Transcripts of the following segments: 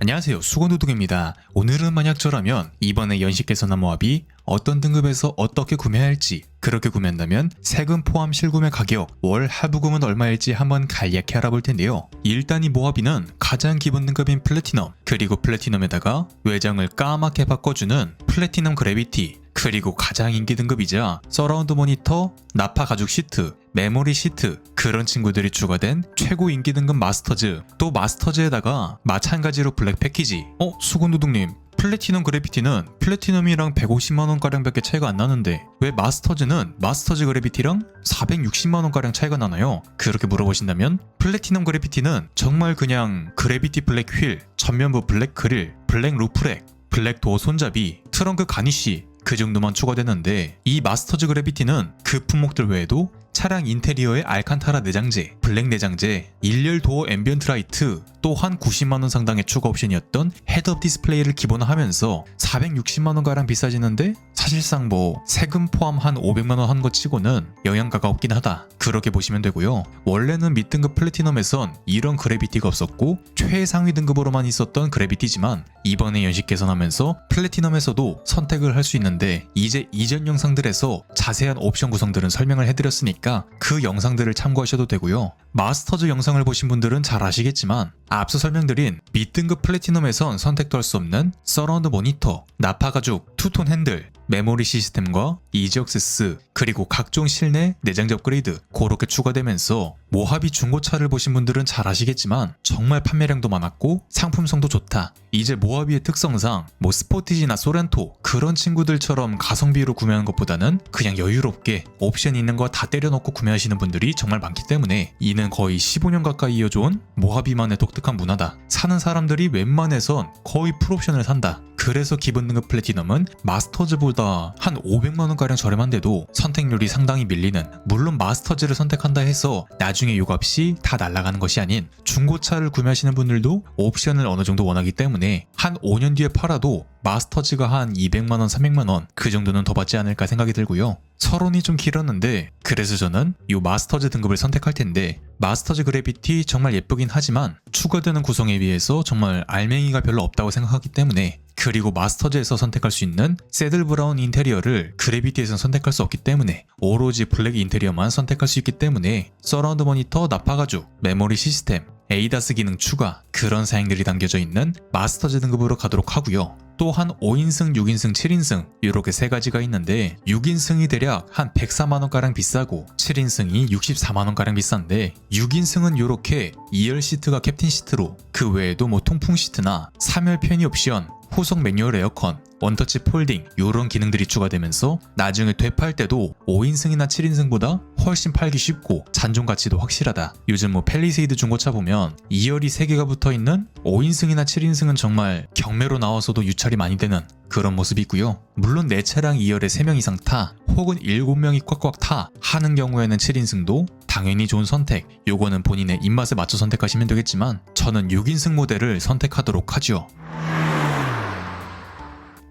안녕하세요. 수건도둑입니다. 오늘은 만약 저라면 이번에 연식 개선한 모합이 어떤 등급에서 어떻게 구매할지 그렇게 구매한다면 세금 포함 실구매 가격 월 하부금은 얼마일지 한번 간략히 알아볼 텐데요. 일단 이 모합이는 가장 기본 등급인 플래티넘 그리고 플래티넘에다가 외장을 까맣게 바꿔주는 플래티넘 그래비티 그리고 가장 인기 등급이자 서라운드 모니터, 나파 가죽 시트, 메모리 시트 그런 친구들이 추가된 최고 인기 등급 마스터즈 또 마스터즈에다가 마찬가지로 블랙 패키지 어? 수건도둑님 플래티넘 그래비티는 플래티넘이랑 150만원가량 밖에 차이가 안 나는데 왜 마스터즈는 마스터즈 그래비티랑 460만원가량 차이가 나나요? 그렇게 물어보신다면 플래티넘 그래비티는 정말 그냥 그래비티 블랙 휠, 전면부 블랙 그릴, 블랙 루프렉, 블랙 도어 손잡이, 트렁크 가니쉬 그 정도만 추가되는데 이 마스터즈 그래비티는 그 품목들 외에도 차량 인테리어의 알칸타라 내장재, 블랙 내장재, 일렬 도어 앰비언트 라이트, 또한 90만원 상당의 추가 옵션이었던 헤드업 디스플레이를 기본화하면서 460만원가량 비싸지는데 사실상 뭐 세금 포함 한 500만원 한 것 치고는 영양가가 없긴 하다. 그렇게 보시면 되고요. 원래는 밑등급 플래티넘에선 이런 그래비티가 없었고 최상위 등급으로만 있었던 그래비티지만 이번에 연식 개선하면서 플래티넘에서도 선택을 할 수 있는데 이제 이전 영상들에서 자세한 옵션 구성들은 설명을 해드렸으니까 그 영상들을 참고하셔도 되고요. 마스터즈 영상을 보신 분들은 잘 아시겠지만 앞서 설명드린 밑등급 플래티넘에선 선택도 할 수 없는 서라운드 모니터, 나파 가죽, 투톤 핸들, 메모리 시스템과 이지역세스 그리고 각종 실내 내장재 업그레이드 그렇게 추가되면서 모하비 중고차를 보신 분들은 잘 아시겠지만 정말 판매량도 많았고 상품성도 좋다. 이제 모하비의 특성상 뭐 스포티지나 소렌토 그런 친구들처럼 가성비로 구매하는 것보다는 그냥 여유롭게 옵션 있는 거 다 때려넣고 구매하시는 분들이 정말 많기 때문에 이는 거의 15년 가까이 이어져온 모하비만의 독특한 문화다. 사는 사람들이 웬만해선 거의 풀옵션을 산다. 그래서 기본 등급 플래티넘은 마스터즈보다 한 500만원가량 저렴한데도 선택률이 상당히 밀리는 물론 마스터즈를 선택한다 해서 나중에 요 값이 다 날아가는 것이 아닌 중고차를 구매하시는 분들도 옵션을 어느 정도 원하기 때문에 한 5년 뒤에 팔아도 마스터즈가 한 200만원, 300만원 그 정도는 더 받지 않을까 생각이 들고요. 서론이 좀 길었는데 그래서 저는 이 마스터즈 등급을 선택할 텐데 마스터즈 그래비티 정말 예쁘긴 하지만 추가되는 구성에 비해서 정말 알맹이가 별로 없다고 생각하기 때문에 그리고 마스터즈에서 선택할 수 있는 새들 브라운 인테리어를 그래비티에서 선택할 수 없기 때문에 오로지 블랙 인테리어만 선택할 수 있기 때문에 서라운드 모니터 나파 가죽, 메모리 시스템, 에이다스 기능 추가 그런 사양들이 담겨져 있는 마스터즈 등급으로 가도록 하고요. 또한 5인승, 6인승, 7인승 이렇게 세 가지가 있는데 6인승이 대략 한 104만원가량 비싸고 7인승이 64만원가량 비싼데 6인승은 이렇게 2열 시트가 캡틴 시트로 그 외에도 뭐 통풍 시트나 3열 편의 옵션 후속 매뉴얼 에어컨, 원터치 폴딩 이런 기능들이 추가되면서 나중에 되팔 때도 5인승이나 7인승보다 훨씬 팔기 쉽고 잔존 가치도 확실하다. 요즘 뭐 펠리세이드 중고차 보면 2열이 3개가 붙어 있는 5인승이나 7인승은 정말 경매로 나와서도 유찰이 많이 되는 그런 모습이 있고요. 물론 내 차량 2열에 3명 이상 타 혹은 7명이 꽉꽉 타 하는 경우에는 7인승도 당연히 좋은 선택. 요거는 본인의 입맛에 맞춰 선택하시면 되겠지만 저는 6인승 모델을 선택하도록 하죠.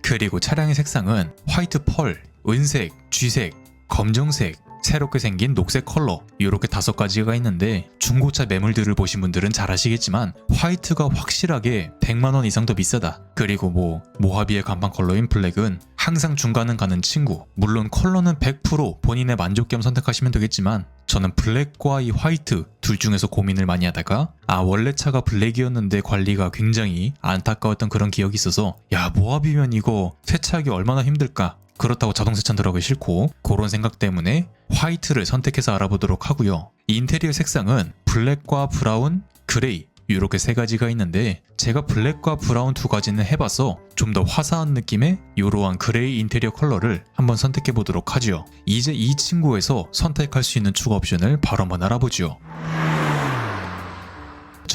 그리고 차량의 색상은 화이트 펄, 은색, 쥐색, 검정색, 새롭게 생긴 녹색 컬러 이렇게 다섯 가지가 있는데 중고차 매물들을 보신 분들은 잘 아시겠지만 화이트가 확실하게 100만원 이상 더 비싸다. 그리고 뭐 모하비의 간판 컬러인 블랙은 항상 중간은 가는 친구 물론 컬러는 100% 본인의 만족 겸 선택하시면 되겠지만 저는 블랙과 이 화이트 둘 중에서 고민을 많이 하다가 아 원래 차가 블랙이었는데 관리가 굉장히 안타까웠던 그런 기억이 있어서 야 모하비면 이거 세차하기 얼마나 힘들까 그렇다고 자동 세차 들어가기 싫고 그런 생각 때문에 화이트를 선택해서 알아보도록 하고요. 인테리어 색상은 블랙과 브라운, 그레이 이렇게 세 가지가 있는데 제가 블랙과 브라운 두 가지는 해봐서 좀 더 화사한 느낌의 이러한 그레이 인테리어 컬러를 한번 선택해 보도록 하죠. 이제 이 친구에서 선택할 수 있는 추가 옵션을 바로 한번 알아보죠.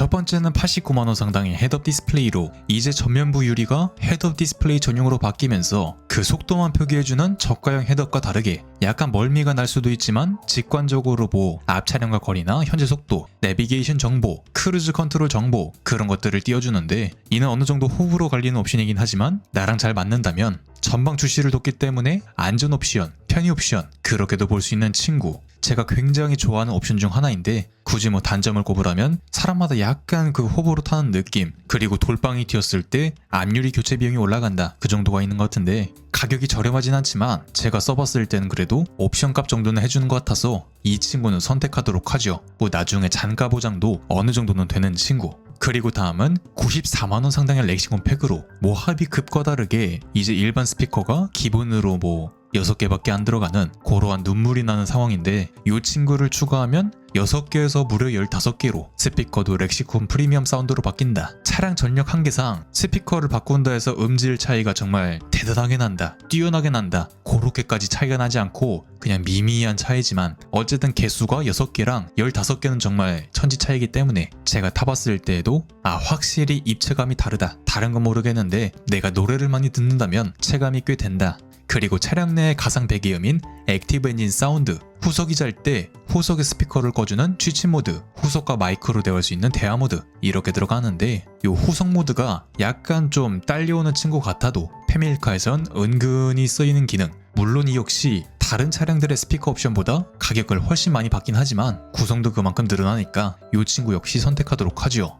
첫 번째는 89만원 상당의 헤드업 디스플레이로 이제 전면부 유리가 헤드업 디스플레이 전용으로 바뀌면서 그 속도만 표기해주는 저가형 헤드업과 다르게 약간 멀미가 날 수도 있지만 직관적으로 뭐 앞 차량과 거리나 현재 속도, 내비게이션 정보, 크루즈 컨트롤 정보 그런 것들을 띄워주는데 이는 어느 정도 호불호 갈리는 옵션이긴 하지만 나랑 잘 맞는다면 전방 주시를 돕기 때문에 안전 옵션, 편의 옵션 그렇게도 볼 수 있는 친구. 제가 굉장히 좋아하는 옵션 중 하나인데 굳이 뭐 단점을 꼽으라면 사람마다 약간 그 호불호 타는 느낌 그리고 돌방이 튀었을 때 압유리 교체 비용이 올라간다 그 정도가 있는 것 같은데 가격이 저렴하진 않지만 제가 써봤을 때는 그래도 옵션 값 정도는 해주는 것 같아서 이 친구는 선택하도록 하죠. 뭐 나중에 잔가 보장도 어느 정도는 되는 친구 그리고 다음은 94만원 상당의 렉시콘 팩으로 모하비 급과 다르게 이제 일반 스피커가 기본으로 뭐 6개밖에 안 들어가는 고러한 눈물이 나는 상황인데 이 친구를 추가하면 6개에서 무려 15개로 스피커도 렉시콘 프리미엄 사운드로 바뀐다. 차량 전력 한계상 스피커를 바꾼다 해서 음질 차이가 정말 대단하게 난다. 뛰어나게 난다. 그렇게까지 차이가 나지 않고 그냥 미미한 차이지만 어쨌든 개수가 6개랑 15개는 정말 천지 차이기 때문에 제가 타봤을 때에도 아 확실히 입체감이 다르다. 다른 건 모르겠는데 내가 노래를 많이 듣는다면 체감이 꽤 된다. 그리고 차량 내 가상 배기음인 액티브 엔진 사운드 후석이 잘 때 후석의 스피커를 꺼주는 취침 모드 후석과 마이크로 대화할 수 있는 대화 모드 이렇게 들어가는데 이 후석 모드가 약간 좀 딸려오는 친구 같아도 페밀카에선 은근히 쓰이는 기능. 물론 이 역시 다른 차량들의 스피커 옵션보다 가격을 훨씬 많이 받긴 하지만 구성도 그만큼 늘어나니까 이 친구 역시 선택하도록 하죠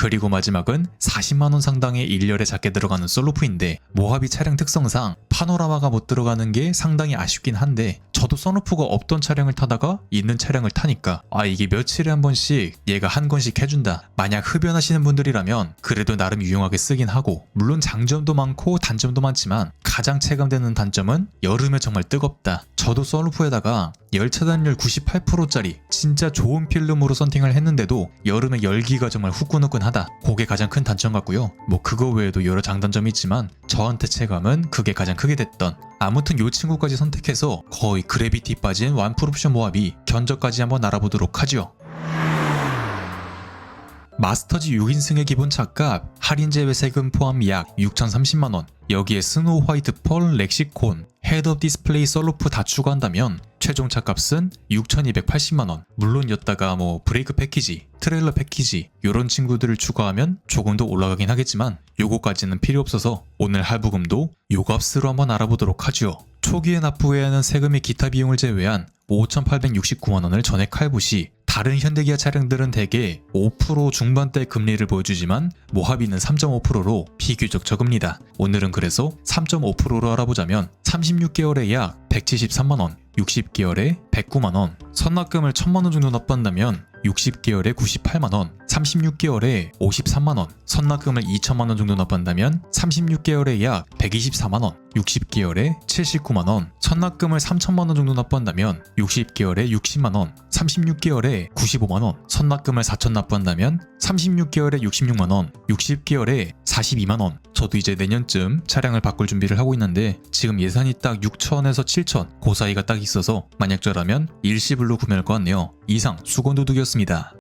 그리고 마지막은 40만원 상당의 1열에 작게 들어가는 솔루프인데 모하비 차량 특성상 파노라마가 못 들어가는 게 상당히 아쉽긴 한데 저도 선루프가 없던 차량을 타다가 있는 차량을 타니까 아 이게 며칠에 한 번씩 얘가 한 건씩 해준다. 만약 흡연하시는 분들이라면 그래도 나름 유용하게 쓰긴 하고 물론 장점도 많고 단점도 많지만 가장 체감되는 단점은 여름에 정말 뜨겁다 저도 선루프에다가 열 차단율 98%짜리 진짜 좋은 필름으로 선팅을 했는데도 여름에 열기가 정말 후끈후끈하다. 그게 가장 큰 단점 같고요. 뭐 그거 외에도 여러 장단점이 있지만 저한테 체감은 그게 가장 크게 됐던. 아무튼 요 친구까지 선택해서 거의 그래비티 빠진 완프옵션 모합이 견적까지 한번 알아보도록 하죠. 마스터즈 6인승의 기본 차값 할인 제 외 세금 포함 약 6,030만원. 여기에 스노우 화이트 펄, 렉시콘, 헤드업 디스플레이 썰루프 다 추가한다면 최종 차값은 6,280만원. 물론이었다가 뭐 브레이크 패키지, 트레일러 패키지 요런 친구들을 추가하면 조금 더 올라가긴 하겠지만 요거까지는 필요 없어서 오늘 할부금도 요 값으로 한번 알아보도록 하죠. 초기에 납부해야 하는 세금의 기타 비용을 제외한 5,869만원을 전액 할부 시 다른 현대기아 차량들은 대개 5% 중반대 금리를 보여주지만 모하비는 3.5%로 비교적 적습니다. 오늘은 그래서 3.5%로 알아보자면 36개월에 약 173만원, 60개월에 109만원, 선납금을 1000만원 정도 납부한다면 60개월에 98만원, 36개월에 53만원, 선납금을 2천만원 정도 납부한다면 36개월에 약 124만원, 60개월에 79만원, 선납금을 3천만원 정도 납부한다면 60개월에 60만원, 36개월에 95만원, 선납금을 4천 납부한다면 36개월에 66만원, 60개월에 42만원. 저도 이제 내년쯤 차량을 바꿀 준비를 하고 있는데 지금 예산이 딱 6천에서 7천 그 사이가 딱 있어서 만약 저라면 일시불로 구매할 것 같네요. 이상 수건도둑이었습니다.